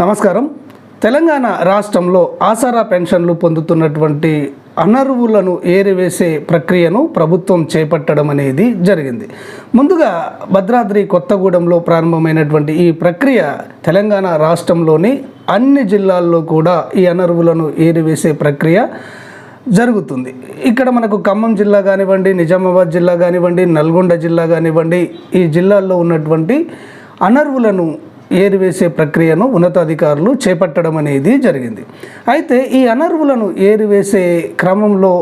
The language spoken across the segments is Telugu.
నమస్కారం. తెలంగాణ రాష్ట్రంలో ఆసరా పెన్షన్లు పొందుతున్నటువంటి అనర్వులను ఏరివేసే ప్రక్రియను ప్రభుత్వం చేపట్టడం అనేది జరిగింది. ముందుగా భద్రాద్రి కొత్తగూడెంలో ప్రారంభమైనటువంటి ఈ ప్రక్రియ తెలంగాణ రాష్ట్రంలోని అన్ని జిల్లాల్లో కూడా ఈ అనర్వులను ఏరివేసే ప్రక్రియ జరుగుతుంది. ఇక్కడ మనకు ఖమ్మం జిల్లా కానివ్వండి నిజామాబాద్ జిల్లా కానివ్వండి నల్గొండ జిల్లా కానివ్వండి ఈ జిల్లాల్లో ఉన్నటువంటి అనర్వులను ఏరివేసే ప్రక్రియను ఉన్నతాధికారులు చేపట్టడం అనేది జరిగింది. అయితే ఈ అనర్వులను ఏరివేసే క్రమంలో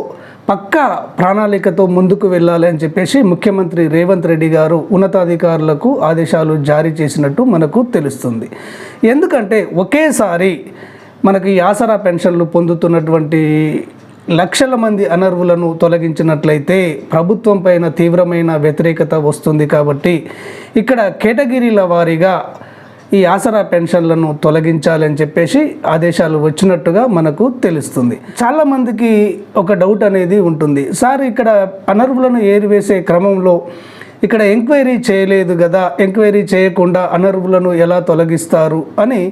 పక్కా ప్రణాళికతో ముందుకు వెళ్ళాలి అని చెప్పేసి ముఖ్యమంత్రి రేవంత్ రెడ్డి గారు ఉన్నతాధికారులకు ఆదేశాలు జారీ చేసినట్టు మనకు తెలుస్తుంది. ఎందుకంటే ఒకేసారి మనకి ఈ ఆసరా పెన్షన్లు పొందుతున్నటువంటి లక్షల మంది అనర్వులను తొలగించినట్లయితే ప్రభుత్వం పైన తీవ్రమైన వ్యతిరేకత వస్తుంది కాబట్టి ఇక్కడ కేటగిరీల వారీగా ఈ ఆసరా పెన్షన్లను తొలగించాలని చెప్పేసి ఆదేశాలు వచ్చినట్టుగా మనకు తెలుస్తుంది. చాలామందికి ఒక డౌట్ అనేది ఉంటుంది. సార్ ఇక్కడ అనర్వులను ఏరివేసే క్రమంలో ఇక్కడ ఎంక్వైరీ చేయలేదు కదా ఎంక్వైరీ చేయకుండా అనర్వులను ఎలా తొలగిస్తారు అని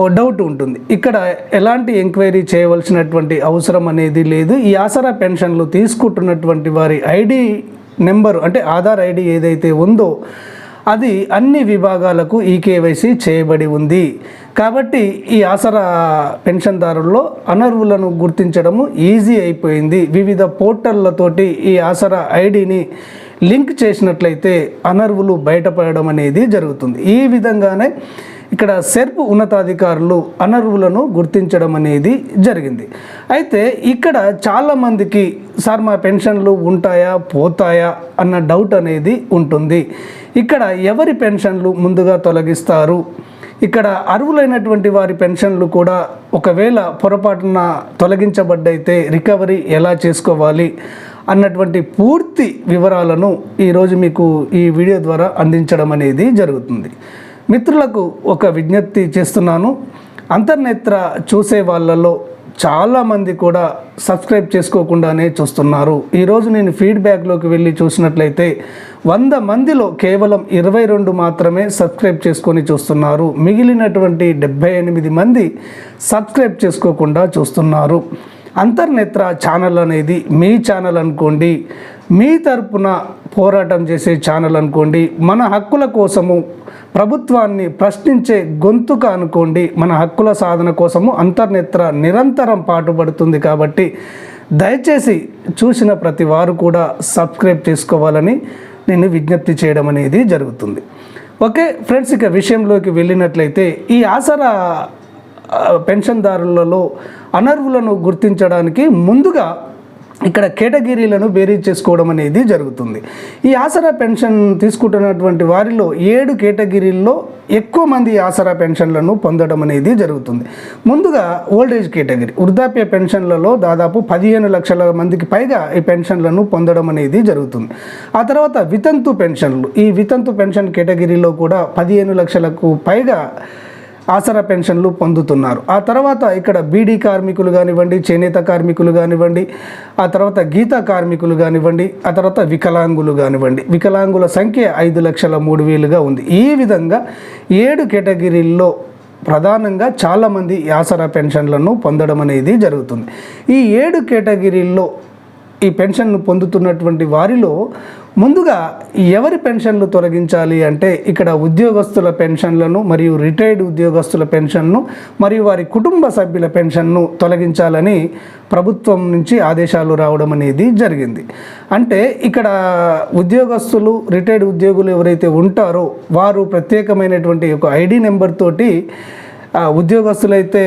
ఓ డౌట్ ఉంటుంది. ఇక్కడ ఎలాంటి ఎంక్వైరీ చేయవలసినటువంటి అవసరం అనేది లేదు. ఈ ఆసరా పెన్షన్లు తీసుకుంటున్నటువంటి వారి ఐడి నెంబర్ అంటే ఆధార్ ఐడి ఏదైతే ఉందో అది అన్ని విభాగాలకు ఈ కేవైసీ చేయబడి ఉంది. కాబట్టి ఈ ఆసరా పెన్షన్దారుల్లో అనర్వులను గుర్తించడము ఈజీ అయిపోయింది. వివిధ పోర్టళ్ళతోటి ఈ ఆసరా ఐడిని లింక్ చేసినట్లయితే అనర్వులు బయటపడడం అనేది జరుగుతుంది. ఈ విధంగానే ఇక్కడ సెర్ప్ ఉన్నతాధికారులు అనర్వులను గుర్తించడం అనేది జరిగింది. అయితే ఇక్కడ చాలామందికి సార్ మా పెన్షన్లు ఉంటాయా పోతాయా అన్న డౌట్ అనేది ఉంటుంది. ఇక్కడ ఎవరి పెన్షన్లు ముందుగా తొలగిస్తారు? ఇక్కడ అర్హులైనటువంటి వారి పెన్షన్లు కూడా ఒకవేళ పొరపాటున తొలగించబడ్డైతే రికవరీ ఎలా చేసుకోవాలి అన్నటువంటి పూర్తి వివరాలను ఈరోజు మీకు ఈ వీడియో ద్వారా అందించడం అనేది జరుగుతుంది. మిత్రులకు ఒక విజ్ఞప్తి చేస్తున్నాను. అంతర్నేత్ర చూసే వాళ్ళలో చాలామంది కూడా సబ్స్క్రైబ్ చేసుకోకుండానే చూస్తున్నారు. ఈరోజు నేను ఫీడ్బ్యాక్లోకి వెళ్ళి చూసినట్లయితే వంద మందిలో కేవలం ఇరవై రెండు మాత్రమే సబ్స్క్రైబ్ చేసుకొని చూస్తున్నారు. మిగిలినటువంటి డెబ్భై ఎనిమిది మంది సబ్స్క్రైబ్ చేసుకోకుండా చూస్తున్నారు. అంతర్నేత్ర ఛానల్ అనేది మీ ఛానల్ అనుకోండి మీ తరపున పోరాటం చేసే ఛానల్ అనుకోండి మన హక్కుల కోసము ప్రభుత్వాన్ని ప్రశ్నించే గొంతుక అనుకోండి మన హక్కుల సాధన కోసము అంతర్నేత్ర నిరంతరం పాటుపడుతుంది కాబట్టి దయచేసి చూసిన ప్రతి వారు కూడా సబ్స్క్రైబ్ చేసుకోవాలని నేను విజ్ఞప్తి చేయడం అనేది జరుగుతుంది. ఓకే ఫ్రెండ్స్ ఇక విషయంలోకి వెళ్ళినట్లయితే ఈ ఆసరా పెన్షన్దారులలో అనర్వులను గుర్తించడానికి ముందుగా ఇక్కడ కేటగిరీలను బేరీజ్ చేసుకోవడం అనేది జరుగుతుంది. ఈ ఆసరా పెన్షన్ తీసుకుంటున్నటువంటి వారిలో ఏడు కేటగిరీల్లో ఎక్కువ మంది ఆసరా పెన్షన్లను పొందడం అనేది జరుగుతుంది. ముందుగా ఓల్డ్ ఏజ్ కేటగిరీ వృద్ధాప్య పెన్షన్లలో దాదాపు పదిహేను లక్షల మందికి పైగా ఈ పెన్షన్లను పొందడం అనేది జరుగుతుంది. ఆ తర్వాత వితంతు పెన్షన్లు ఈ వితంతు పెన్షన్ కేటగిరీలో కూడా పదిహేను లక్షలకు పైగా ఆసరా పెన్షన్లు పొందుతున్నారు. ఆ తర్వాత ఇక్కడ బీడీ కార్మికులు కానివ్వండి చేనేత కార్మికులు కానివ్వండి ఆ తర్వాత గీత కార్మికులు కానివ్వండి ఆ తర్వాత వికలాంగులు కానివ్వండి. వికలాంగుల సంఖ్య ఐదు లక్షల మూడు వేలుగా ఉంది. ఈ విధంగా ఏడు కేటగిరీల్లో ప్రధానంగా చాలామంది ఈ పెన్షన్లను పొందడం అనేది జరుగుతుంది. ఈ ఏడు కేటగిరీల్లో ఈ పెన్షన్ను పొందుతున్నటువంటి వారిలో ముందుగా ఎవరి పెన్షన్లు తొలగించాలి అంటే ఇక్కడ ఉద్యోగస్తుల పెన్షన్లను మరియు రిటైర్డ్ ఉద్యోగస్తుల పెన్షన్ను మరియు వారి కుటుంబ సభ్యుల పెన్షన్ను తొలగించాలని ప్రభుత్వం నుంచి ఆదేశాలు రావడం అనేది జరిగింది. అంటే ఇక్కడ ఉద్యోగస్తులు రిటైర్డ్ ఉద్యోగులు ఎవరైతే ఉంటారో వారు ప్రత్యేకమైనటువంటి ఒక ఐడి నెంబర్ తోటి ఉద్యోగస్తులైతే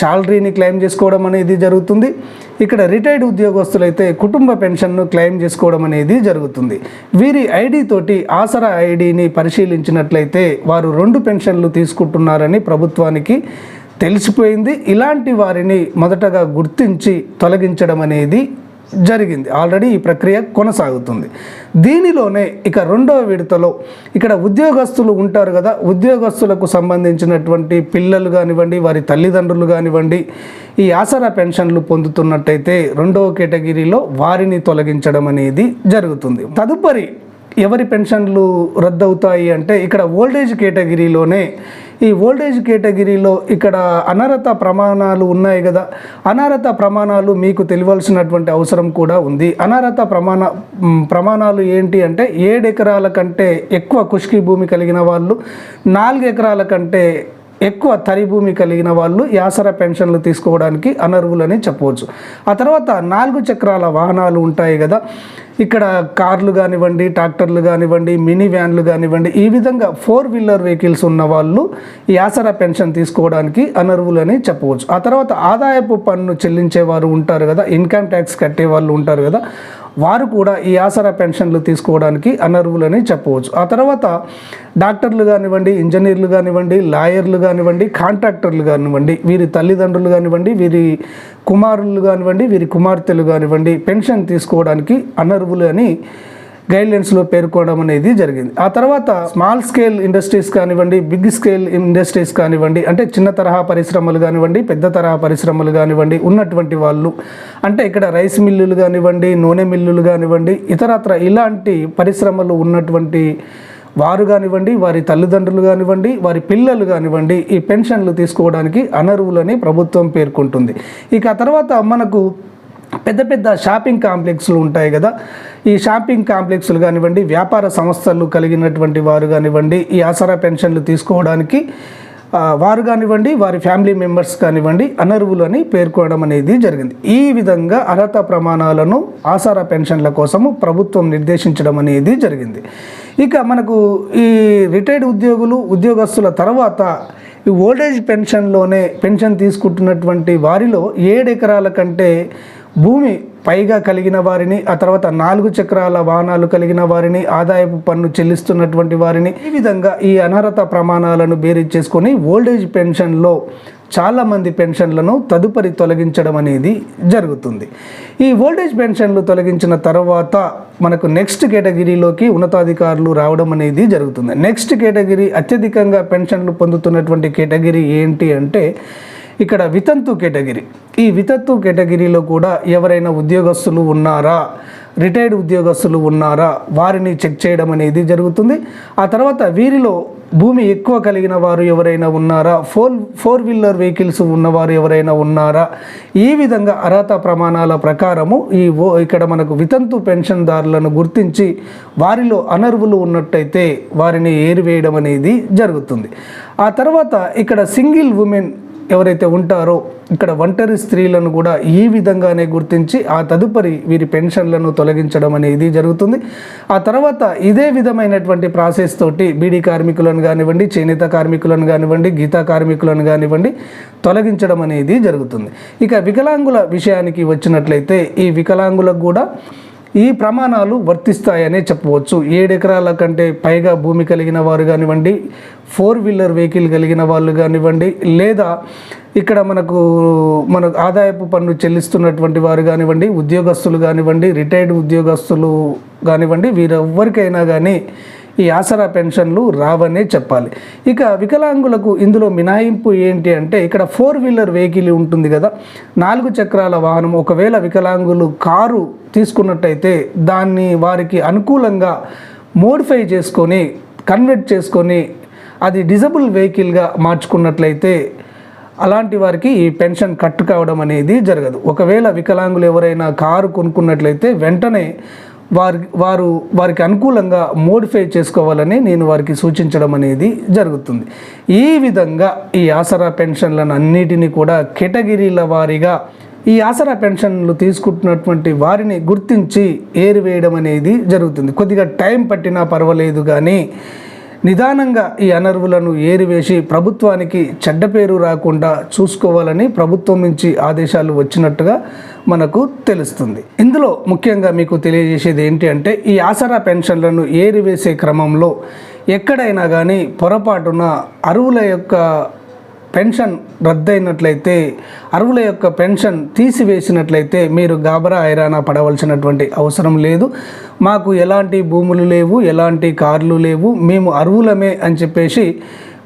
శాలరీని క్లెయిమ్ చేసుకోవడం అనేది జరుగుతుంది. ఇక్కడ రిటైర్డ్ ఉద్యోగస్తులైతే కుటుంబ పెన్షన్ను క్లెయిమ్ చేసుకోవడం అనేది జరుగుతుంది. వీరి ఐడి తోటి ఆసరా ఐడిని పరిశీలించినట్లయితే వారు రెండు పెన్షన్లు తీసుకుంటున్నారని ప్రభుత్వానికి తెలిసిపోయింది. ఇలాంటి వారిని మొదటగా గుర్తించి తొలగించడం అనేది జరిగింది. ఆల్రెడీ ఈ ప్రక్రియ కొనసాగుతుంది. దీనిలోనే ఇక రెండవ విడతలో ఇక్కడ ఉద్యోగస్తులు ఉంటారు కదా ఉద్యోగస్తులకు సంబంధించినటువంటి పిల్లలు కానివ్వండి వారి తల్లిదండ్రులు కానివ్వండి ఈ ఆసరా పెన్షన్లు పొందుతున్నట్టయితే రెండవ కేటగిరీలో వారిని తొలగించడం అనేది జరుగుతుంది. తదుపరి ఎవరి పెన్షన్లు రద్దవుతాయి అంటే ఇక్కడ ఓల్డేజ్ కేటగిరీలోనే ఈ ఓల్డేజ్ కేటగిరీలో ఇక్కడ అనర్హత ప్రమాణాలు ఉన్నాయి కదా. అనర్హత ప్రమాణాలు మీకు తెలియవలసినటువంటి అవసరం కూడా ఉంది. అనర్హత ప్రమాణ ప్రమాణాలు ఏంటి అంటే ఏడు ఎకరాల కంటే ఎక్కువ కుష్కి భూమి కలిగిన వాళ్ళు నాలుగు ఎకరాల కంటే ఎక్కువ తరి భూమి కలిగిన వాళ్ళు యాసర పెన్షన్లు తీసుకోవడానికి అనర్హులని చెప్పవచ్చు. ఆ తర్వాత నాలుగు చక్రాల వాహనాలు ఉంటాయి కదా. ఇక్కడ కార్లు కానివ్వండి ట్రాక్టర్లు కానివ్వండి మినీ వ్యాన్లు కానివ్వండి ఈ విధంగా ఫోర్ వీలర్ వెహికల్స్ ఉన్న వాళ్ళు ఈ ఆసరా పెన్షన్ తీసుకోవడానికి అనర్హులని చెప్పవచ్చు. ఆ తర్వాత ఆదాయపు పన్ను చెల్లించేవారు ఉంటారు కదా ఇన్కమ్ ట్యాక్స్ కట్టే వాళ్ళు ఉంటారు కదా వారు కూడా ఈ ఆసరా పెన్షన్లు తీసుకోవడానికి అనర్హులని చెప్పవచ్చు. ఆ తర్వాత డాక్టర్లు కానివ్వండి ఇంజనీర్లు కానివ్వండి లాయర్లు కానివ్వండి కాంట్రాక్టర్లు కానివ్వండి వీరి తల్లిదండ్రులు కానివ్వండి వీరి కుమారులు కానివ్వండి వీరి కుమార్తెలు కానివ్వండి పెన్షన్ తీసుకోవడానికి అనర్హులు అని గైడ్లైన్స్లో పేర్కోవడం అనేది జరిగింది. ఆ తర్వాత స్మాల్ స్కేల్ ఇండస్ట్రీస్ కానివ్వండి బిగ్ స్కేల్ ఇండస్ట్రీస్ కానివ్వండి అంటే చిన్న తరహా పరిశ్రమలు కానివ్వండి పెద్ద తరహా పరిశ్రమలు కానివ్వండి ఉన్నటువంటి వాళ్ళు అంటే ఇక్కడ రైస్ మిల్లులు కానివ్వండి నూనె మిల్లులు కానివ్వండి ఇతరత్ర ఇలాంటి పరిశ్రమలు ఉన్నటువంటి వారు కానివ్వండి వారి తల్లిదండ్రులు కానివ్వండి వారి పిల్లలు కానివ్వండి ఈ పెన్షన్లు తీసుకోవడానికి అనర్వులని ప్రభుత్వం పేర్కొంటుంది. ఇక ఆ తర్వాత మనకు పెద్ద పెద్ద షాపింగ్ కాంప్లెక్స్లు ఉంటాయి కదా. ఈ షాపింగ్ కాంప్లెక్స్లు కానివ్వండి వ్యాపార సంస్థలు కలిగినటువంటి వారు కానివ్వండి ఈ ఆసరా పెన్షన్లు తీసుకోవడానికి వారు కానివ్వండి వారి ఫ్యామిలీ మెంబర్స్ కానివ్వండి అనర్హులు అని పేర్కొనడం అనేది జరిగింది. ఈ విధంగా అర్హత ప్రమాణాలను ఆసారా పెన్షన్ల కోసము ప్రభుత్వం నిర్దేశించడం అనేది జరిగింది. ఇక మనకు ఈ రిటైర్డ్ ఉద్యోగులు ఉద్యోగస్తుల తర్వాత ఈ ఓల్డేజ్ పెన్షన్లోనే పెన్షన్ తీసుకుంటున్నటువంటి వారిలో ఏడు ఎకరాల కంటే భూమి పైగా కలిగిన వారిని ఆ తర్వాత నాలుగు చక్రాల వాహనాలు కలిగిన వారిని ఆదాయపు పన్ను చెల్లిస్తున్నటువంటి వారిని ఈ విధంగా ఈ అనర్హత ప్రమాణాలను బేరీజ్ చేసుకొని ఓల్డేజ్ పెన్షన్లో చాలామంది పెన్షన్లను తదుపరి తొలగించడం అనేది జరుగుతుంది. ఈ ఓల్డేజ్ పెన్షన్లు తొలగించిన తర్వాత మనకు నెక్స్ట్ కేటగిరీలోకి ఉన్నతాధికారులు రావడం అనేది జరుగుతుంది. నెక్స్ట్ కేటగిరీ అత్యధికంగా పెన్షన్లు పొందుతున్నటువంటి కేటగిరీ ఏంటి అంటే ఇక్కడ వితంతు కేటగిరీ. ఈ వితంతు కేటగిరీలో కూడా ఎవరైనా ఉద్యోగస్తులు ఉన్నారా? రిటైర్డ్ ఉద్యోగస్తులు ఉన్నారా? వారిని చెక్ చేయడం అనేది జరుగుతుంది. ఆ తర్వాత వీరిలో భూమి ఎక్కువ కలిగిన వారు ఎవరైనా ఉన్నారా? ఫోర్ ఫోర్ వీలర్ వెహికల్స్ ఉన్నవారు ఎవరైనా ఉన్నారా? ఈ విధంగా అర్హత ప్రమాణాల ప్రకారము ఈ ఓ ఇక్కడ మనకు వితంతు పెన్షన్దారులను గుర్తించి వారిలో అనర్వులు ఉన్నట్టయితే వారిని ఏరివేయడం అనేది జరుగుతుంది. ఆ తర్వాత ఇక్కడ సింగిల్ ఉమెన్ ఎవరైతే ఉంటారో ఇక్కడ ఒంటరి స్త్రీలను కూడా ఈ విధంగానే గుర్తించి ఆ తదుపరి వీరి పెన్షన్లను తొలగించడం అనేది జరుగుతుంది. ఆ తర్వాత ఇదే విధమైనటువంటి ప్రాసెస్ తోటి బీడీ కార్మికులను కానివ్వండి చేనేత కార్మికులను కానివ్వండి గీతా కార్మికులను కానివ్వండి తొలగించడం అనేది జరుగుతుంది. ఇక వికలాంగుల విషయానికి వచ్చినట్లయితే ఈ వికలాంగులకు కూడా ఈ ప్రమాణాలు వర్తిస్తాయనే చెప్పవచ్చు. ఏడెకరాల కంటే పైగా భూమి కలిగిన వారు కానివ్వండి ఫోర్ వీలర్ వెహికల్ కలిగిన వాళ్ళు కానివ్వండి లేదా ఇక్కడ మనకు మన ఆదాయపు పన్ను చెల్లిస్తున్నటువంటి వారు కానివ్వండి ఉద్యోగస్తులు కానివ్వండి రిటైర్డ్ ఉద్యోగస్తులు కానివ్వండి వీరెవ్వరికైనా కానీ ఈ ఆసరా పెన్షన్లు రావనే చెప్పాలి. ఇక వికలాంగులకు ఇందులో మినహాయింపు ఏంటి అంటే ఇక్కడ ఫోర్ వీలర్ వెహికల్ ఉంటుంది కదా నాలుగు చక్రాల వాహనం ఒకవేళ వికలాంగులు కారు తీసుకున్నట్టయితే దాన్ని వారికి అనుకూలంగా మోడిఫై చేసుకొని కన్వర్ట్ చేసుకొని అది డిజబుల్ వెహికల్గా మార్చుకున్నట్లయితే అలాంటి వారికి ఈ పెన్షన్ కట్ కావడం అనేది జరగదు. ఒకవేళ వికలాంగులు ఎవరైనా కారు కొనుక్కున్నట్లయితే వెంటనే వారి వారు వారికి అనుకూలంగా మోడిఫై చేసుకోవాలని నేను వారికి సూచించడం అనేది జరుగుతుంది. ఈ విధంగా ఈ ఆసరా పెన్షన్లను అన్నిటినీ కూడా కేటగిరీల వారీగా ఈ ఆసరా పెన్షన్లు తీసుకుంటున్నటువంటి వారిని గుర్తించి ఏరివేయడం అనేది జరుగుతుంది. కొద్దిగా టైం పట్టినా పర్వాలేదు కానీ నిదానంగా ఈ అనర్వులను ఏరివేసి ప్రభుత్వానికి చెడ్డ పేరు రాకుండా చూసుకోవాలని ప్రభుత్వం నుంచి ఆదేశాలు వచ్చినట్టుగా మనకు తెలుస్తుంది. ఇందులో ముఖ్యంగా మీకు తెలియజేసేది ఏంటి అంటే ఈ ఆసరా పెన్షన్లను ఏరివేసే క్రమంలో ఎక్కడైనా కానీ పొరపాటున అరువుల యొక్క పెన్షన్ రద్దయినట్లయితే అరువుల యొక్క పెన్షన్ తీసివేసినట్లయితే మీరు గాబరా ఐరానా పడవలసినటువంటి అవసరం లేదు. మాకు ఎలాంటి భూములు లేవు ఎలాంటి కార్లు లేవు మేము అరువులమే అని చెప్పేసి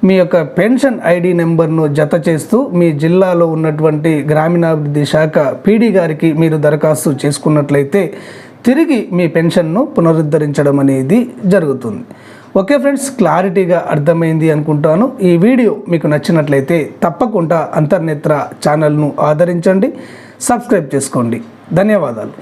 మీ యొక్క పెన్షన్ ఐడి నెంబర్ను జత చేస్తూ మీ జిల్లాలో ఉన్నటువంటి గ్రామీణాభివృద్ధి శాఖ పీడీ గారికి మీరు దరఖాస్తు చేసుకున్నట్లయితే తిరిగి మీ పెన్షన్ను పునరుద్ధరించడం అనేది జరుగుతుంది. ఓకే ఫ్రెండ్స్ క్లారిటీగా అర్థమైంది అనుకుంటాను. ఈ వీడియో మీకు నచ్చినట్లయితే తప్పకుండా అంతర్నేత్ర ఛానల్ను ఆదరించండి సబ్స్క్రైబ్ చేసుకోండి. ధన్యవాదాలు.